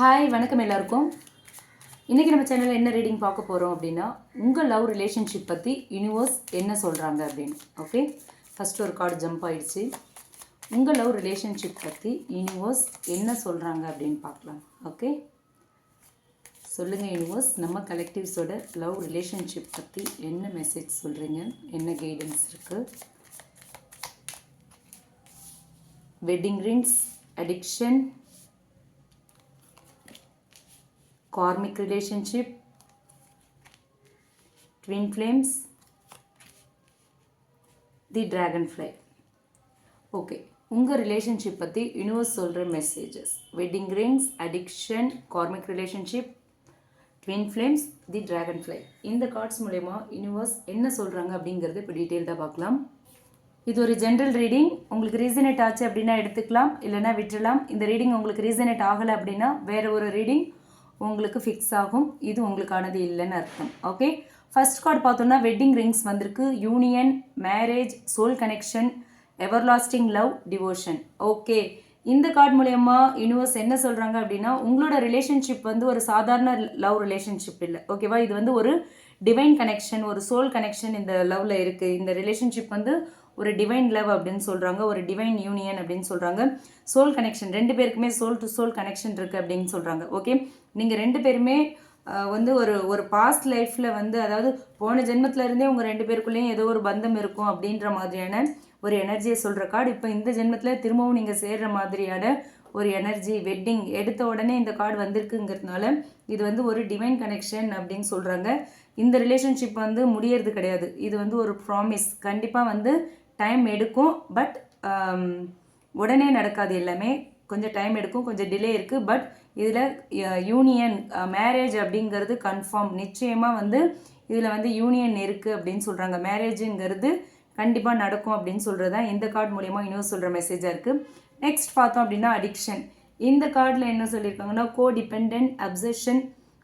Hi வணக்கம் எல்லாருக்கும். இன்றைக்கி நம்ம சேனலில் என்ன ரீடிங் பார்க்க போகிறோம் அப்படின்னா உங்கள் லவ் ரிலேஷன்ஷிப் பற்றி யூனிவர்ஸ் என்ன சொல்கிறாங்க அப்படின்னு. ஓகே ஃபஸ்ட்டு ஒரு கார்டு ஜம்ப் ஆகிடுச்சு உங்கள் லவ் ரிலேஷன்ஷிப் பற்றி யூனிவர்ஸ் என்ன சொல்கிறாங்க அப்படின்னு பார்க்கலாம். ஓகே சொல்லுங்கள் யூனிவர்ஸ் நம்ம கலெக்டிவ்ஸோட லவ் ரிலேஷன்ஷிப் பற்றி என்ன மெசேஜ் சொல்கிறீங்க என்ன கைடன்ஸ் இருக்குது wedding rings addiction karmic relationship, twin flames, the dragonfly. Okay உங்கள் ரிலேஷன்ஷிப் பற்றி யூனிவர்ஸ் சொல்கிற messages wedding rings addiction karmic relationship twin flames the dragonfly இந்த கார்ட்ஸ் மூலயமா யூனிவர்ஸ் என்ன சொல்கிறாங்க அப்படிங்கிறது இப்போ டீட்டெயில்டாக பார்க்கலாம். இது ஒரு ஜென்ரல் ரீடிங் உங்களுக்கு ரீசனேட் ஆச்சு அப்படின்னா எடுத்துக்கலாம். இல்லைனா விட்டுடலாம் இந்த ரீடிங் உங்களுக்கு ரீசனேட் ஆகலை அப்படின்னா வேறு ஒரு ரீடிங் உங்களுக்கு ஃபிக்ஸ் ஆகும். இது உங்களுக்கானது இல்லைன்னு அர்த்தம். ஓகே ஃபர்ஸ்ட் கார்டு பார்த்தோம்னா வெட்டிங் ரிங்ஸ் வந்திருக்கு. Union marriage soul connection everlasting love devotion okay இந்த கார்டு மூலயமா யூனிவர்ஸ் என்ன சொல்கிறாங்க அப்படின்னா உங்களோட ரிலேஷன்ஷிப் வந்து ஒரு சாதாரண லவ் ரிலேஷன்ஷிப் இல்லை. ஓகேவா இது வந்து ஒரு டிவைன் கனெக்ஷன் ஒரு சோல் கனெக்ஷன் இந்த லவ்வில் இருக்குது இந்த ரிலேஷன்ஷிப் வந்து ஒரு டிவைன் லவ் அப்படின்னு சொல்கிறாங்க ஒரு டிவைன் யூனியன் அப்படின்னு சொல்கிறாங்க சோல் கனெக்ஷன் ரெண்டு பேருக்குமே சோல் டு சோல் கனெக்ஷன் இருக்குது அப்படின்னு சொல்கிறாங்க ஓகே நீங்கள் ரெண்டு பேருமே வந்து ஒரு ஒரு பாஸ்ட் லைஃப்பில் வந்து அதாவது போன ஜென்மத்தில் இருந்தே உங்கள் ரெண்டு பேருக்குள்ளேயும் ஏதோ ஒரு பந்தம் இருக்கும் அப்படின்ற மாதிரியான ஒரு எனர்ஜியை சொல்கிற கார்டு இப்போ இந்த ஜென்மத்தில் திரும்பவும் நீங்கள் சேர்கிற மாதிரியான ஒரு எனர்ஜி வெட்டிங் எடுத்த உடனே இந்த கார்டு வந்திருக்குங்கிறதுனால இது வந்து ஒரு டிவைன் கனெக்ஷன் அப்படின்னு சொல்கிறாங்க இந்த ரிலேஷன்ஷிப் வந்து முடியறது கிடையாது. இது வந்து ஒரு ப்ராமிஸ் கண்டிப்பாக வந்து டைம் எடுக்கும். பட் உடனே நடக்காது எல்லாமே. கொஞ்சம் டைம் எடுக்கும் கொஞ்சம் டிலே இருக்குது பட் இதில் யூனியன் மேரேஜ் அப்படிங்கிறது கன்ஃபார்ம் நிச்சயமாக வந்து இதில் வந்து யூனியன் இருக்குது அப்படின்னு சொல்கிறாங்க மேரேஜுங்கிறது கண்டிப்பாக நடக்கும் அப்படின்னு சொல்கிறது தான் இந்த கார்டு மூலயமா இன்னும் சொல்கிற மெசேஜாக இருக்குது நெக்ஸ்ட் பார்த்தோம் அப்படின்னா அடிக்ஷன் இந்த கார்டில் என்ன சொல்லியிருக்காங்கன்னா co depend obsession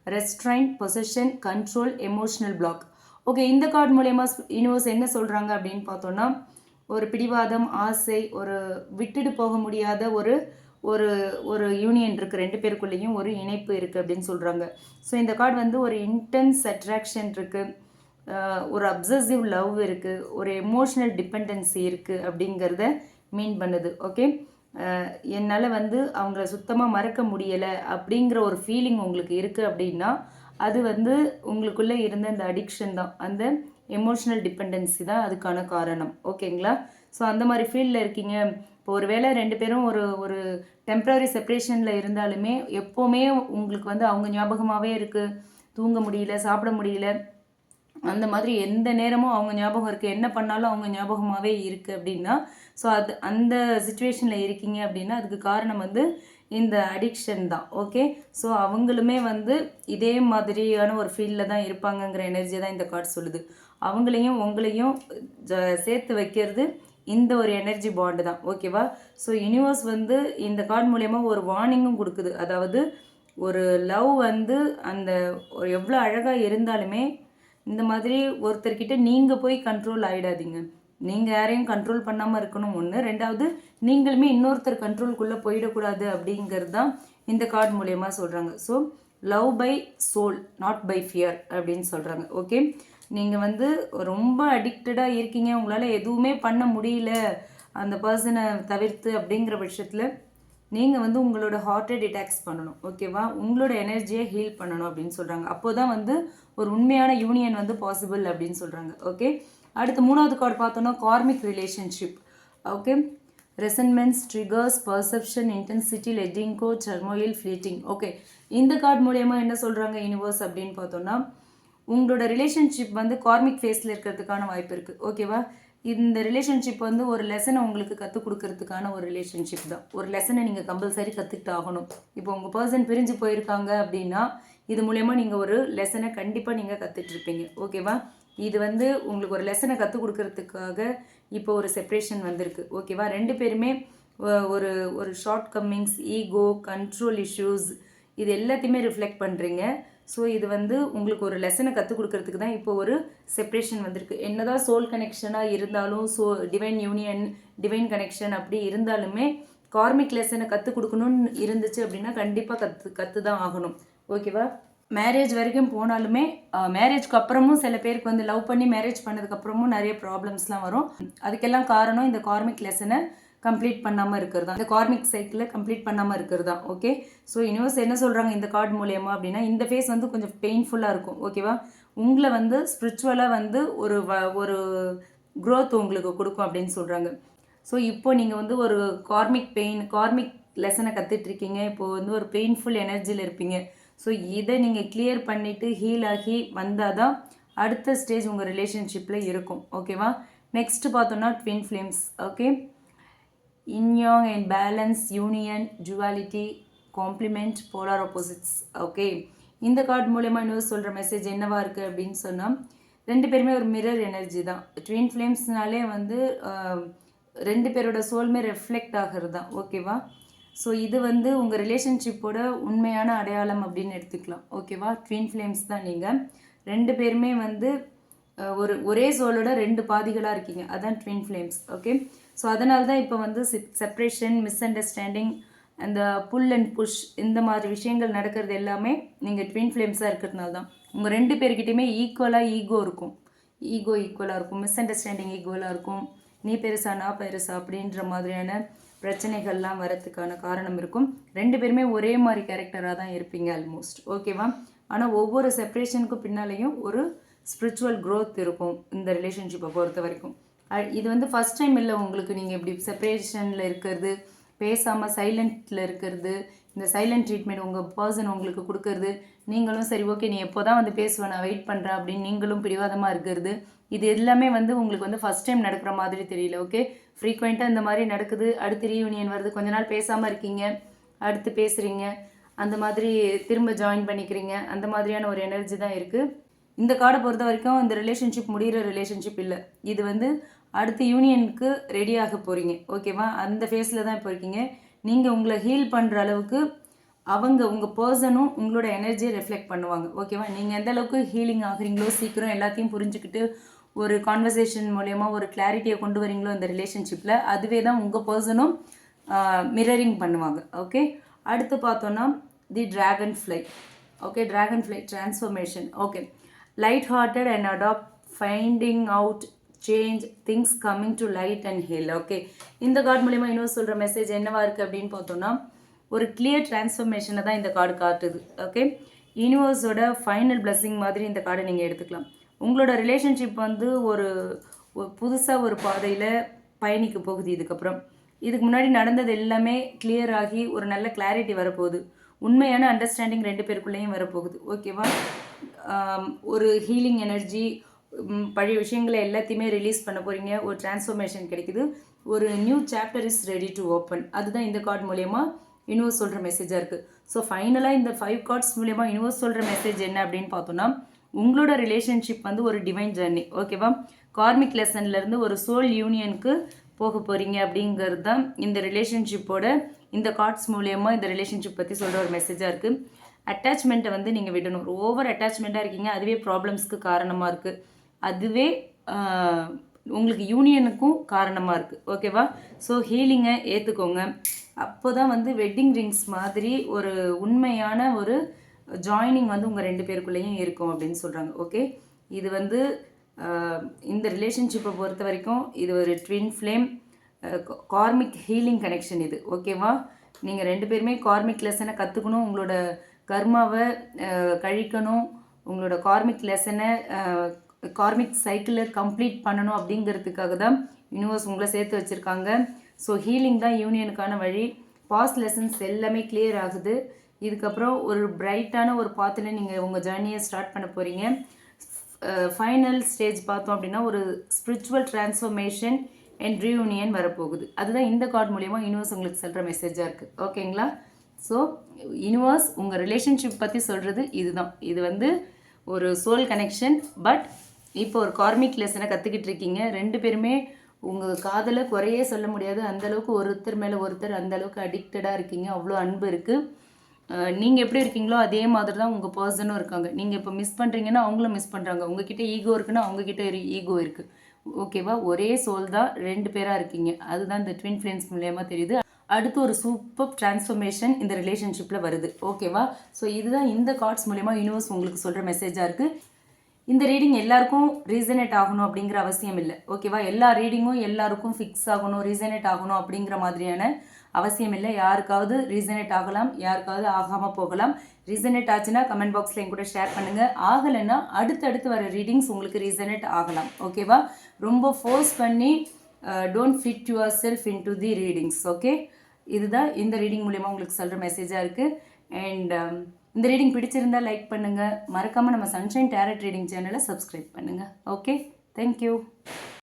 restrain possession control emotional block okay இந்த கார்டு மூலயமா யூனிவர்ஸ் என்ன சொல்கிறாங்க அப்படின்னு பார்த்தோன்னா ஒரு பிடிவாதம் ஆசை ஒரு விட்டுட்டு போக முடியாத ஒரு ஒரு ஒரு யூனியன் இருக்குது ரெண்டு பேருக்குள்ளேயும் ஒரு இணைப்பு இருக்குது அப்படின்னு சொல்கிறாங்க ஸோ இந்த கார்டு வந்து ஒரு இன்டென்ஸ் அட்ராக்ஷன் இருக்குது ஒரு அப்சசிவ் லவ் இருக்குது ஒரு எமோஷ்னல் டிபெண்டன்சி இருக்குது அப்படிங்கிறத மீன் பண்ணுது ஓகே என்னால் வந்து அவங்கள சுத்தமாக மறக்க முடியலை அப்படிங்கிற ஒரு ஃபீலிங் உங்களுக்கு இருக்குது அப்படின்னா அது வந்து உங்களுக்குள்ளே இருந்த அந்த அடிக்ஷன் தான் அந்த எமோஷ்னல் டிபெண்டன்சி தான் அதுக்கான காரணம் ஓகேங்களா ஸோ அந்த மாதிரி ஃபீல்டில் இருக்கீங்க இப்போ ஒரு வேளை ரெண்டு பேரும் ஒரு ஒரு டெம்ப்ரரி செப்ரேஷனில் இருந்தாலுமே எப்போவுமே உங்களுக்கு வந்து அவங்க ஞாபகமாகவே இருக்குது தூங்க முடியல சாப்பிட முடியல. அந்த மாதிரி எந்த நேரமும் அவங்க ஞாபகம் இருக்குது என்ன பண்ணாலும் அவங்க ஞாபகமாகவே இருக்குது அப்படின்னா ஸோ அது அந்த சுச்சுவேஷனில் இருக்கீங்க அப்படின்னா அதுக்கு காரணம் வந்து இந்த அடிக்ஷன் தான். ஓகே ஸோ அவங்களுமே வந்து இதே மாதிரியான ஒரு ஃபீல்டில் தான் இருப்பாங்கங்கிற எனர்ஜி தான் இந்த கார்டு சொல்லுது. அவங்களையும் உங்களையும் சேர்த்து வைக்கிறது இந்த ஒரு எனர்ஜி பாண்டு தான் ஓகேவா ஸோ யூனிவர்ஸ் வந்து இந்த கார்டு மூலயமா ஒரு வார்னிங்கும் கொடுக்குது. அதாவது ஒரு லவ் வந்து அந்த ஒரு எவ்வளோ அழகாக இருந்தாலுமே இந்த மாதிரி ஒருத்தர்கிட்ட நீங்கள் போய் கண்ட்ரோல் ஆகிடாதீங்க நீங்கள் யாரையும் கண்ட்ரோல் பண்ணாமல் இருக்கணும். ஒன்று ரெண்டாவது நீங்களுமே இன்னொருத்தர் கண்ட்ரோல்குள்ளே போயிடக்கூடாது அப்படிங்கிறது தான் இந்த கார்டு மூலயமா சொல்கிறாங்க so love by soul not by fear அப்படின்னு சொல்கிறாங்க ஓகே நீங்கள் வந்து ரொம்ப அடிக்டடாக இருக்கீங்க. உங்களால் எதுவுமே பண்ண முடியல. அந்த பர்சனை தவிர்த்து அப்படிங்கிற பட்சத்தில் நீங்கள் வந்து உங்களோட ஹார்ட்டை டிடாக்ஸ் பண்ணணும். ஓகேவா உங்களோட எனர்ஜியை ஹீல் பண்ணணும் அப்படின்னு சொல்கிறாங்க அப்போ தான் வந்து ஒரு உண்மையான யூனியன் வந்து பாசிபிள் அப்படின்னு சொல்கிறாங்க ஓகே அடுத்து மூணாவது கார்டு பார்த்தோன்னா karmic relationship okay resentments triggers perception intensity letting go turmoil fleeting okay இந்த கார்டு மூலயமா என்ன சொல்கிறாங்க யூனிவர்ஸ் அப்படின்னு பார்த்தோன்னா உங்களோட ரிலேஷன்ஷிப் வந்து கார்மிக் ஃபேஸில் இருக்கிறதுக்கான வாய்ப்பு இருக்குது ஓகேவா இந்த ரிலேஷன்ஷிப் வந்து ஒரு லெசனை உங்களுக்கு கற்றுக் கொடுக்கறதுக்கான ஒரு ரிலேஷன்ஷிப் தான். ஒரு லெசனை நீங்கள் கம்பல்சரி கற்றுக்கிட்டு ஆகணும் இப்போ உங்கள் பர்சன் பிரிஞ்சு போயிருக்காங்க அப்படின்னா இது மூலயமா நீங்கள் ஒரு லெசனை கண்டிப்பாக நீங்கள் கற்றுட்ருப்பீங்க ஓகேவா இது வந்து உங்களுக்கு ஒரு லெசனை கற்றுக் கொடுக்கறதுக்காக இப்போ ஒரு செப்ரேஷன் வந்திருக்கு. ஓகேவா ரெண்டு பேருமே ஒரு ஒரு shortcomings ego control issues இது எல்லாத்தையுமே ரிஃப்ளெக்ட் பண்ணுறீங்க ஸோ இது வந்து உங்களுக்கு ஒரு லெசனை கற்றுக் கொடுக்கறதுக்கு தான் இப்போ ஒரு செப்ரேஷன் வந்திருக்கு. என்னதான் சோல் கனெக்ஷனாக இருந்தாலும் so divine union divine connection அப்படி இருந்தாலுமே கார்மிக் லெசனை கற்றுக் கொடுக்கணும்னு இருந்துச்சு அப்படின்னா கண்டிப்பாக கற்று கற்று தான் ஆகணும். ஓகேவா மேரேஜ் வரைக்கும் போனாலுமே மேரேஜ்க்கு அப்புறமும் சில பேருக்கு வந்து லவ் பண்ணி மேரேஜ் பண்ணதுக்கப்புறமும் நிறைய ப்ராப்ளம்ஸ்லாம் வரும். அதுக்கெல்லாம் காரணம் இந்த கார்மிக் லெசனை கம்ப்ளீட் பண்ணாமல் இருக்கிறது? தான் இந்த கார்மிக் சைக்கிளை கம்ப்ளீட் பண்ணாமல் இருக்கிறது? தான் ஓகே ஸோ யூனிவர்ஸ் என்ன சொல்கிறாங்க இந்த கார்டு மூலயமா அப்படின்னா இந்த ஃபேஸ் வந்து கொஞ்சம் பெயின்ஃபுல்லாக இருக்கும். ஓகேவா உங்களை வந்து ஸ்பிரிச்சுவலாக வந்து ஒரு வ ஒரு க்ரோத் உங்களுக்கு கொடுக்கும் அப்படின்னு சொல்கிறாங்க ஸோ இப்போ நீங்கள் வந்து ஒரு கார்மிக் பெயின் கார்மிக் லெசனை கற்றுட்ருக்கீங்க இப்போது வந்து ஒரு பெயின்ஃபுல் எனர்ஜியில் இருப்பீங்க. ஸோ இதை நீங்கள் கிளியர் பண்ணிவிட்டு ஹீல் ஆகி வந்தால் தான் அடுத்த ஸ்டேஜ் உங்கள் ரிலேஷன்ஷிப்பில் இருக்கும். ஓகேவா நெக்ஸ்ட்டு பார்த்தோன்னா twin flames okay yin yang and balance union duality complement polar opposites okay இந்த கார்டு மூலயமா இன்னொரு சொல்கிற மெசேஜ் என்னவா இருக்குது அப்படின்னு சொன்னால் ரெண்டு பேருமே ஒரு மிரர் எனர்ஜி தான். ட்வின் ஃப்ளேம்ஸ்னாலே வந்து ரெண்டு பேரோட சோல்மே ரெஃப்ளெக்ட் ஆகிறது தான். ஓகேவா ஸோ இது வந்து உங்கள் ரிலேஷன்ஷிப்போட உண்மையான அடையாளம் அப்படின்னு எடுத்துக்கலாம். ஓகேவா ட்வின் ஃப்ளேம்ஸ் தான் நீங்கள் ரெண்டு பேருமே வந்து ஒரு ஒரே சோலோட ரெண்டு பாதிகளாக இருக்கீங்க. அதான் ட்வின் ஃப்ளேம்ஸ் ஓகே ஸோ அதனால தான் இப்போ வந்து செப்ரேஷன் மிஸ் அண்டர்ஸ்டாண்டிங் அந்த புல் அண்ட் புஷ் இந்த மாதிரி விஷயங்கள் நடக்கிறது எல்லாமே நீங்கள் ட்வின் ஃப்ளேம்ஸாக இருக்கிறதுனால தான் உங்கள் ரெண்டு பேர்கிட்டையுமே ஈக்குவலாக ஈகோ இருக்கும். ஈகோ ஈக்குவலாக இருக்கும். மிஸ் அண்டர்ஸ்டாண்டிங் ஈக்குவலாக இருக்கும். நீ பெருசா நான் பெருசா அப்படின்ற மாதிரியான பிரச்சனைகள்லாம் வரத்துக்கான காரணம் இருக்கும். ரெண்டு பேருமே ஒரே மாதிரி கேரக்டராக தான் இருப்பீங்க ஆல்மோஸ்ட் ஓகேவா ஆனால் ஒவ்வொரு செப்ரேஷனுக்கும் பின்னாலேயும் ஒரு ஸ்பிரிச்சுவல் க்ரோத் இருக்கும். இந்த ரிலேஷன்ஷிப்பை பொறுத்த வரைக்கும். இது வந்து ஃபஸ்ட் டைம் இல்லை உங்களுக்கு நீங்கள் இப்படி செப்பரேஷனில் இருக்கிறது பேசாமல் சைலண்ட்டில் இருக்கிறது இந்த சைலண்ட் ட்ரீட்மெண்ட் உங்கள் பர்சன் உங்களுக்கு கொடுக்கறது நீங்களும் சரி ஓகே நீ எப்போ தான் வந்து பேசுவேன் நான் வெயிட் பண்ணுறேன் அப்படின்னு நீங்களும் பிடிவாதமாக இருக்கிறது இது எல்லாமே வந்து உங்களுக்கு வந்து ஃபஸ்ட் டைம் நடக்கிற மாதிரி தெரியல ஓகே ஃப்ரீக்வெண்ட்டாக இந்த மாதிரி நடக்குது அடுத்து ரீயூனியன் வருது கொஞ்ச நாள் பேசாமல் இருக்கீங்க அடுத்து பேசுகிறீங்க அந்த மாதிரி திரும்ப ஜாயின் பண்ணிக்கிறீங்க அந்த மாதிரியான ஒரு எனர்ஜி தான் இருக்குது இந்த கார்டை பொறுத்த வரைக்கும் இந்த ரிலேஷன்ஷிப் முடிகிற ரிலேஷன்ஷிப் இல்லை. இது வந்து அடுத்து யூனியனுக்கு ரெடியாக போகிறீங்க ஓகேவா அந்த ஃபேஸில் தான் இப்போ இருக்கீங்க. நீங்கள் உங்களை ஹீல் பண்ணுற அளவுக்கு அவங்க உங்கள் பர்சனும் உங்களோட எனர்ஜியை ரெஃப்ளெக்ட் பண்ணுவாங்க. ஓகேவா நீங்கள் எந்த அளவுக்கு ஹீலிங் ஆகுறீங்களோ சீக்கிரம் எல்லாத்தையும் புரிஞ்சுக்கிட்டு ஒரு கான்வர்சேஷன் மூலயமா ஒரு கிளாரிட்டியை கொண்டு வரீங்களோ இந்த ரிலேஷன்ஷிப்பில் அதுவே தான் உங்கள் பர்சனும் மிரரிங் பண்ணுவாங்க. ஓகே அடுத்து பார்த்தோன்னா the dragonfly okay dragonfly transformation okay light hearted and adapt finding out change things coming to light and heal okay இந்த கார்டு மூலிமா இன்னும் சொல்கிற மெசேஜ் என்னவா இருக்குது அப்படின்னு பார்த்தோம்னா ஒரு கிளியர் டிரான்ஸ்ஃபர்மேஷனை தான் இந்த கார்டு காட்டுது ஓகே யூனிவர்ஸோட ஃபைனல் பிளஸ்ஸிங் மாதிரி இந்த கார்டை நீங்கள் எடுத்துக்கலாம். உங்களோட ரிலேஷன்ஷிப் வந்து ஒரு புதுசாக ஒரு பாதையில் பயணிக்க போகுது இதுக்கப்புறம். இதுக்கு முன்னாடி நடந்தது எல்லாமே கிளியர் ஆகி ஒரு நல்ல கிளாரிட்டி வரப்போகுது. உண்மையான அண்டர்ஸ்டாண்டிங் ரெண்டு பேருக்குள்ளேயும் வரப்போகுது ஓகேவா ஒரு ஹீலிங் எனர்ஜி பழைய விஷயங்களை எல்லாத்தையுமே ரிலீஸ் பண்ண போகிறீங்க ஒரு டிரான்ஸ்ஃபர்மேஷன் கிடைக்குது. ஒரு new chapter is ready to open அதுதான் இந்த கார்டு மூலயமா யூனிவர்ஸ் சொல்கிற மெசேஜாக இருக்குது ஸோ ஃபைனலாக இந்த ஃபைவ் கார்ட்ஸ் மூலயமா யூனிவர்ஸ் சொல்கிற மெசேஜ் என்ன அப்படின்னு பார்த்தோன்னா உங்களோட ரிலேஷன்ஷிப் வந்து ஒரு டிவைன் ஜர்னி ஓகேவா கார்மிக் லெசன்லேருந்து ஒரு சோல் யூனியனுக்கு போக போகிறீங்க அப்படிங்கிறது தான் இந்த ரிலேஷன்ஷிப்போட இந்த கார்ட்ஸ் மூலயமா இந்த ரிலேஷன்ஷிப் பற்றி சொல்கிற ஒரு மெசேஜாக இருக்குது அட்டாச்மெண்ட்டை வந்து நீங்கள் விடணும். ஒரு ஓவர் அட்டாச்மெண்ட்டாக இருக்கீங்க. அதுவே ப்ராப்ளம்ஸ்க்கு காரணமாக இருக்குது அதுவே உங்களுக்கு யூனியனுக்கும் காரணமாக இருக்குது ஓகேவா ஸோ ஹீலிங்கை ஏற்றுக்கோங்க அப்போ தான் வந்து வெட்டிங் ரிங்ஸ் மாதிரி ஒரு உண்மையான ஒரு ஜாயினிங் வந்து உங்கள் ரெண்டு பேருக்குள்ளேயும் இருக்கும் அப்படின்னு சொல்கிறாங்க ஓகே இது வந்து இந்த ரிலேஷன்ஷிப்பை பொறுத்த வரைக்கும் இது ஒரு twin flame karmic healing connection இது. ஓகேவா நீங்கள் ரெண்டு பேருமே கார்மிக் லெசனை கற்றுக்கணும் உங்களோட கர்மாவை கழிக்கணும். உங்களோட கார்மிக் லெசனை கார்மிக் சைக்கிளை கம்ப்ளீட் பண்ணணும் அப்படிங்கிறதுக்காக தான் யூனிவர்ஸ் உங்களை சேர்த்து வச்சுருக்காங்க. ஸோ ஹீலிங் தான் யூனியனுக்கான வழி. பாஸ்ட் லெசன்ஸ் எல்லாமே கிளியர் ஆகுது. இதுக்கப்புறம் ஒரு பிரைட்டான ஒரு பாத்தில் நீங்கள் உங்கள் ஜேர்னியை ஸ்டார்ட் பண்ண போகிறீங்க ஃபைனல் ஸ்டேஜ் பார்த்தோம் அப்படின்னா ஒரு ஸ்பிரிச்சுவல் டிரான்ஸ்ஃபர்மேஷன் அண்ட் ரீயூனியன் வரப்போகுது. அதுதான் இந்த கார்டு மூலிமா யூனிவர்ஸ் உங்களுக்கு சொல்கிற மெசேஜாக இருக்குது ஓகேங்களா ஸோ யூனிவர்ஸ் உங்கள் ரிலேஷன்ஷிப் பற்றி சொல்கிறது இதுதான். இது வந்து ஒரு சோல் கனெக்ஷன் பட் இப்போ ஒரு கார்மிக் லெசனை கற்றுக்கிட்டு இருக்கீங்க. ரெண்டு பேருமே உங்கள் காதலை குறையே சொல்ல முடியாது. அந்த அளவுக்கு ஒருத்தர் மேலே ஒருத்தர் அந்த அளவுக்கு அடிக்டடாக இருக்கீங்க. அவ்வளோ அன்பு இருக்குது நீங்கள் எப்படி இருக்கீங்களோ அதே மாதிரி தான் உங்கள் பர்சனும் இருக்காங்க. நீங்கள் இப்போ மிஸ் பண்ணுறீங்கன்னா அவங்களும் மிஸ் பண்ணுறாங்க உங்ககிட்ட ஈகோ இருக்குன்னா அவங்கக்கிட்ட ஈகோ இருக்குது ஓகேவா ஒரே சோல் தான் ரெண்டு பேராக இருக்கீங்க. அதுதான் இந்த ட்வின் ஃப்ளேம்ஸ் மூலயமா தெரியுது. அடுத்து ஒரு சூப்பர் டிரான்ஸ்ஃபர்மேஷன் இந்த ரிலேஷன்ஷிப்பில் வருது. ஓகேவா ஸோ இதுதான் இந்த கார்ட்ஸ் மூலயமா யூனிவர்ஸ் உங்களுக்கு சொல்கிற மெசேஜாக இருக்குது இந்த ரீடிங் எல்லாருக்கும் ரீசனேட் ஆகணும் அப்படிங்கிற அவசியம் இல்லை. ஓகேவா எல்லா ரீடிங்கும் எல்லாருக்கும் ஃபிக்ஸ் ஆகணும் ரீசனேட் ஆகணும் அப்படிங்கிற மாதிரியான அவசியம் இல்லை. யாருக்காவது ரீசனேட் ஆகலாம் யாருக்காவது ஆகாமல் போகலாம். ரீசனேட் ஆச்சுன்னா கமெண்ட் பாக்ஸில் என் கூட ஷேர் பண்ணுங்கள் ஆகலைன்னா அடுத்தடுத்து வர ரீடிங்ஸ் உங்களுக்கு ரீசனேட் ஆகலாம். ஓகேவா ரொம்ப ஃபோர்ஸ் பண்ணி don't fit yourself into the readings okay இதுதான் இந்த ரீடிங் மூலயமா உங்களுக்கு சொல்கிற மெசேஜாக இருக்குது அண்ட் இந்த ரீடிங் பிடிச்சிருந்தா லைக் பண்ணுங்கள் மறக்காமல் நம்ம சன்ஷைன் டேரட் ரீடிங் சேனலை சப்ஸ்கிரைப் பண்ணுங்கள் ஓகே தேங்க்யூ